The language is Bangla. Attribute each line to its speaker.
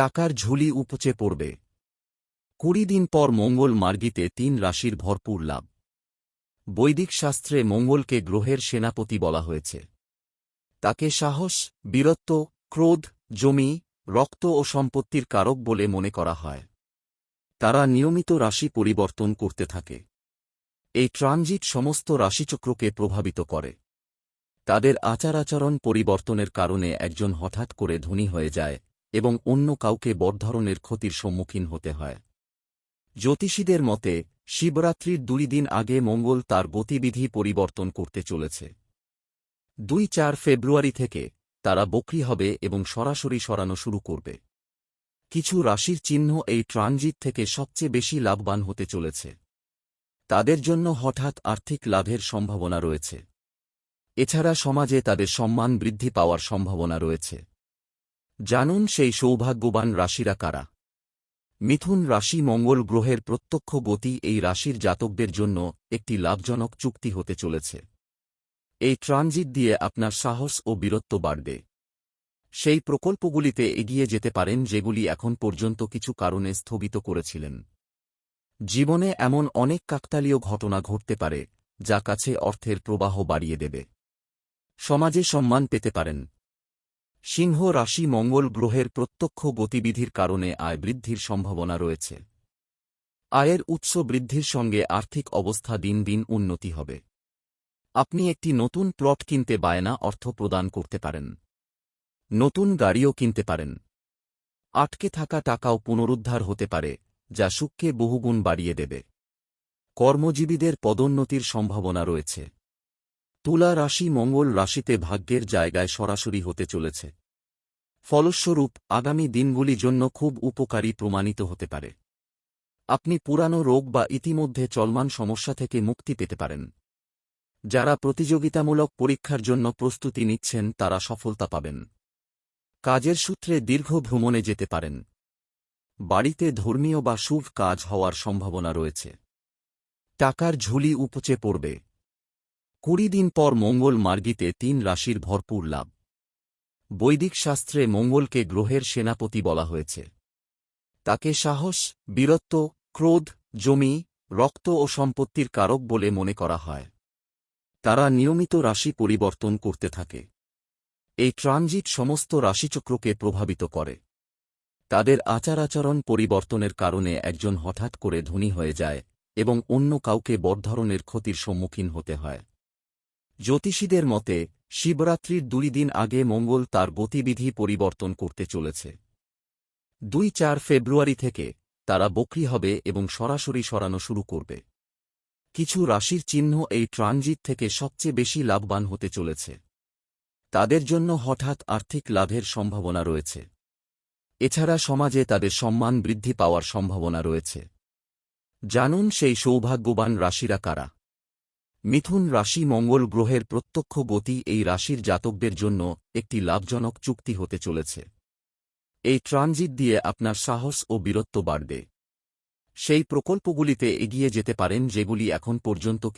Speaker 1: টাকার ঝুলি উপচে পড়বে। কুড়ি দিন পর মঙ্গল মার্গিতে তিন রাশির ভরপুর লাভ। বৈদিক শাস্ত্রে মঙ্গলকে গ্রহের সেনাপতি বলা হয়েছে। তাকে সাহস, বীরত্ব, ক্রোধ, জমি, রক্ত ও সম্পত্তির কারক বলে মনে করা হয়। তারা নিয়মিত রাশি পরিবর্তন করতে থাকে। এই ট্রানজিট সমস্ত রাশিচক্রকে প্রভাবিত করে। তাদের আচার আচরণ পরিবর্তনের কারণে একজন হঠাৎ করে ধনী হয়ে যায় এবং অন্য কাউকে বড় ক্ষতির সম্মুখীন হতে হয়। জ্যোতিষীদের মতে, শিবরাত্রির দুই দিন আগে মঙ্গল তার গতিবিধি পরিবর্তন করতে চলেছে। দুই চার ফেব্রুয়ারি থেকে তারা বকরি হবে এবং সরাসরি সরানো শুরু করবে। কিছু রাশির চিহ্ন এই ট্রানজিট থেকে সবচেয়ে বেশি লাভবান হতে চলেছে। তাদের জন্য হঠাৎ আর্থিক লাভের সম্ভাবনা রয়েছে। এছাড়া সমাজে তাদের সম্মান বৃদ্ধি পাওয়ার সম্ভাবনা রয়েছে। জানুন সেই সৌভাগ্যবান রাশিরা কারা। মিথুন রাশি মঙ্গল গ্রহের প্রত্যক্ষ গতি এই রাশির জাতকদের জন্য একটি লাভজনক চুক্তি হতে চলেছে। এই ট্রানজিট দিয়ে আপনার সাহস ও বীরত্ব বাড়বে। সেই প্রকল্পগুলিতে এগিয়ে যেতে পারেন যেগুলি এখন পর্যন্ত কিছু কারণে স্থগিত করেছিলেন। জীবনে এমন অনেক কাকতালীয় ঘটনা ঘটতে পারে, যা কাছে অর্থের প্রবাহ বাড়িয়ে দেবে। সমাজে সম্মান পেতে পারেন। সিংহ রাশি মঙ্গল গ্রহের প্রত্যক্ষ গতিবিধির কারণে আয় বৃদ্ধির সম্ভাবনা রয়েছে। আয়ের উৎস বৃদ্ধির সঙ্গে আর্থিক অবস্থা দিন দিন উন্নতি হবে। আপনি একটি নতুন প্লট কিনতে বায়না অর্থ প্রদান করতে পারেন। নতুন গাড়িও কিনতে পারেন। আটকে থাকা টাকাও পুনরুদ্ধার হতে পারে, যা সুখকে বহুগুণ বাড়িয়ে দেবে। কর্মজীবীদের পদোন্নতির সম্ভাবনা রয়েছে। তুলা রাশি মঙ্গল রাশিতে ভাগ্যের জায়গায় সরাসরি হতে চলেছে। ফলস্বরূপ, আগামী দিনগুলি জন্য খুব উপকারী প্রমাণিত হতে পারে। আপনি পুরানো রোগ বা ইতিমধ্যে চলমান সমস্যা থেকে মুক্তি পেতে পারেন। যারা প্রতিযোগিতামূলক পরীক্ষার জন্য প্রস্তুতি নিচ্ছেন, তারা সফলতা পাবেন। কাজের সূত্রে দীর্ঘ ভ্রমণে যেতে পারেন। বাড়িতে ধর্মীয় বা শুভ কাজ হওয়ার সম্ভাবনা রয়েছে। টাকার ঝুলি উপচে পড়বে। কুড়ি দিন পর মঙ্গল মার্গিতে তিন রাশির ভরপুর লাভ। বৈদিক শাস্ত্রে মঙ্গলকে গ্রহের সেনাপতি বলা হয়েছে। তাকে সাহস, বীরত্ব, ক্রোধ, জমি, রক্ত ও সম্পত্তির কারক বলে মনে করা হয়। তারা নিয়মিত রাশি পরিবর্তন করতে থাকে। এই ট্রানজিট সমস্ত রাশিচক্রকে প্রভাবিত করে। তাদের আচার আচরণ পরিবর্তনের কারণে একজন হঠাৎ করে ধনী হয়ে যায় এবং অন্য কাউকে বড় ধরনের ক্ষতির সম্মুখীন হতে হয়। জ্যোতিষীদের মতে, শিবরাত্রির দুই দিন আগে মঙ্গল তার গতিবিধি পরিবর্তন করতে চলেছে। দুই চার ফেব্রুয়ারি থেকে তারা বকরি হবে এবং সরাসরি সরানো শুরু করবে। কিছু রাশির চিহ্ন এই ট্রানজিট থেকে সবচেয়ে বেশি লাভবান হতে চলেছে। তাদের জন্য হঠাৎ আর্থিক লাভের সম্ভাবনা রয়েছে। এছাড়া সমাজে তাদের সম্মান বৃদ্ধি পাওয়ার সম্ভাবনা রয়েছে। জানুন সেই সৌভাগ্যবান রাশিরা কারা। মিথুন রাশি মঙ্গল গ্রহের প্রত্যক্ষ গতি এই রাশির জাতকদের জন্য একটি লাভজনক চুক্তি হতে চলেছে। এই ট্রানজিট দিয়ে আপনার সাহস ও বীরত্ব বাড়বে। সেই প্রকল্পগুলিতে এগিয়ে যেতে পারেন যেগুলি এখন পর্যন্ত